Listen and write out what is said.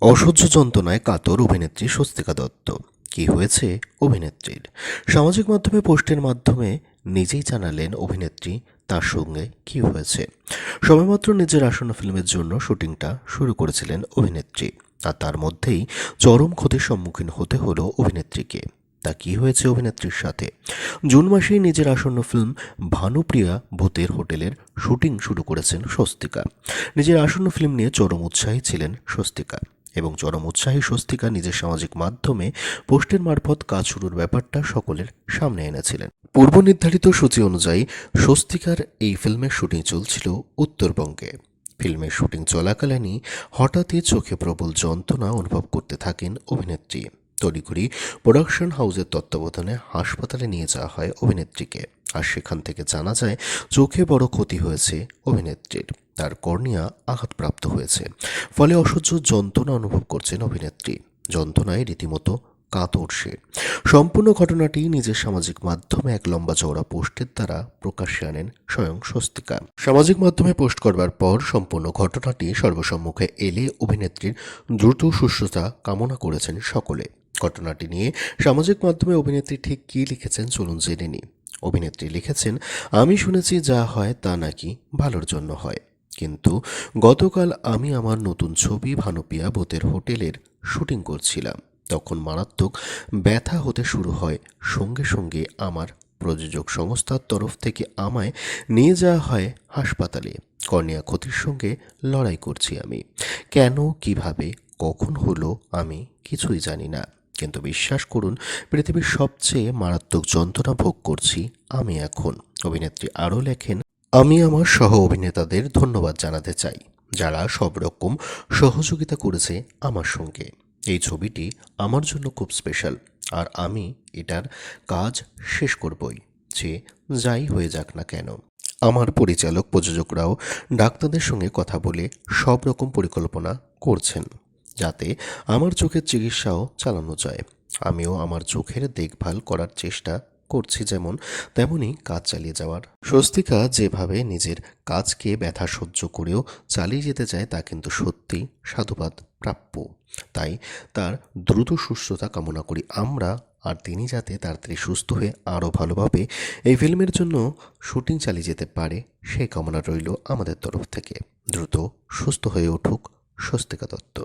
অসহ্য যন্ত্রণায় কাতর অভিনেত্রী স্বস্তিকা দত্ত। কি হয়েছে অভিনেত্রীর? সামাজিক মাধ্যমে পোস্টের মাধ্যমে নিজেই জানালেন অভিনেত্রী, তার সঙ্গে কি হয়েছে? সবেমাত্র নিজের আসন্ন ফিল্মের জন্য শুটিংটা শুরু করেছিলেন অভিনেত্রী। আর তার মধ্যেই চরম ক্ষতির সম্মুখীন হতে হলো অভিনেত্রীকে। তা কি হয়েছে অভিনেত্রীর সাথে? জুন মাসেই নিজের আসন্ন ফিল্ম ভানুপ্রিয়া ভূতের হোটেলের শুটিং শুরু করেছেন স্বস্তিকা। নিজের আসন্ন ফিল্ম নিয়ে চরম উৎসাহী ছিলেন স্বস্তিকা। এবং চরম উৎসাহী স্বস্তিকা নিজের সামাজিক মাধ্যমে পোস্টের মারফত কাজ শুরুর ব্যাপারটা সকলের সামনে এনেছিলেন। পূর্ব নির্ধারিত সূচি অনুযায়ী স্বস্তিকার এই ফিল্মের শুটিং চলছিল উত্তরবঙ্গে। ফিল্মের শুটিং চলাকালীনই হঠাৎই চোখে প্রবল যন্ত্রণা অনুভব করতে থাকেন অভিনেত্রী। তড়িঘড়ি প্রোডাকশন হাউসের তত্ত্বাবধানে হাসপাতালে নিয়ে যাওয়া হয় অভিনেত্রীকে। আর সেখান থেকে জানা যায়, চোখে বড় ক্ষতি হয়েছে অভিনেত্রীর। তার কর্নিয়া আঘাতপ্রাপ্ত হয়েছে। ফলে অসহ্য যন্ত্রণা অনুভব করছেন অভিনেত্রী। যন্ত্রণায় রীতিমতো কাতর সে। সম্পূর্ণ ঘটনাটি নিজের সামাজিক মাধ্যমে এক লম্বা চওড়া পোস্টের দ্বারা প্রকাশ্যে আনেন স্বয়ং স্বস্তিকা। সামাজিক মাধ্যমে পোস্ট করবার পর সম্পূর্ণ ঘটনাটি সর্বসম্মুখে এলে অভিনেত্রীর দ্রুত সুস্থতা কামনা করেছেন সকলে। ঘটনাটি নিয়ে সামাজিক মাধ্যমে অভিনেত্রী ঠিক কী লিখেছেন চলুন জেনে নিই। অভিনেত্রী লিখেছেন, আমি শুনেছি যা হয় তা নাকি ভালোর জন্য হয়। কিন্তু গতকাল আমি আমার নতুন ছবি ভানুপিয়া বোতের হোটেলের শুটিং করছিলাম। তখন মারাত্মক ব্যথা হতে শুরু হয়। সঙ্গে সঙ্গে আমার প্রযোজক সংস্থার তরফ থেকে আমায় নিয়ে যাওয়া হয় হাসপাতালে। কর্নিয়া ক্ষতির সঙ্গে লড়াই করছি আমি। কেন, কীভাবে, কখন হলো, আমি কিছুই জানি না। কিন্তু বিশ্বাস করুন, পৃথিবীর সবচেয়ে মারাত্মক যন্ত্রণা ভোগ করছি আমি এখন। অভিনেত্রী আরও লেখেন, আমি আমার সহ অভিনেতাদের ধন্যবাদ জানাতে চাই, যারা সব রকম সহযোগিতা করেছে আমার সঙ্গে। এই ছবিটি আমার জন্য খুব স্পেশাল আর আমি এটার কাজ শেষ করবই, যে যাই হয়ে যাক না কেন। আমার পরিচালক, প্রযোজকরাও ডাক্তারদের সঙ্গে কথা বলে সব রকম পরিকল্পনা করছেন। যাতে আমার চোখের চিকিৎসাও চালানো যায়। আমিও আমার চোখের দেখভাল করার চেষ্টা করছি যেমন তেমনই কাজ চালিয়ে যাওয়ার। স্বস্তিকা যেভাবে নিজের কাজকে ব্যথা সহ্য করেও চালিয়ে যেতে চায়, তা কিন্তু সত্যি সাধুবাদ প্রাপ্য। তাই তার দ্রুত সুস্থতা কামনা করি। আমরা আর তিনি যাতে তাড়াতাড়ি সুস্থ হয়ে আরও ভালোভাবে এই ফিল্মের জন্য শুটিং চালিয়ে যেতে পারে সেই কামনা রইল আমাদের তরফ থেকে। দ্রুত সুস্থ হয়ে উঠুক স্বস্তিকা দত্ত।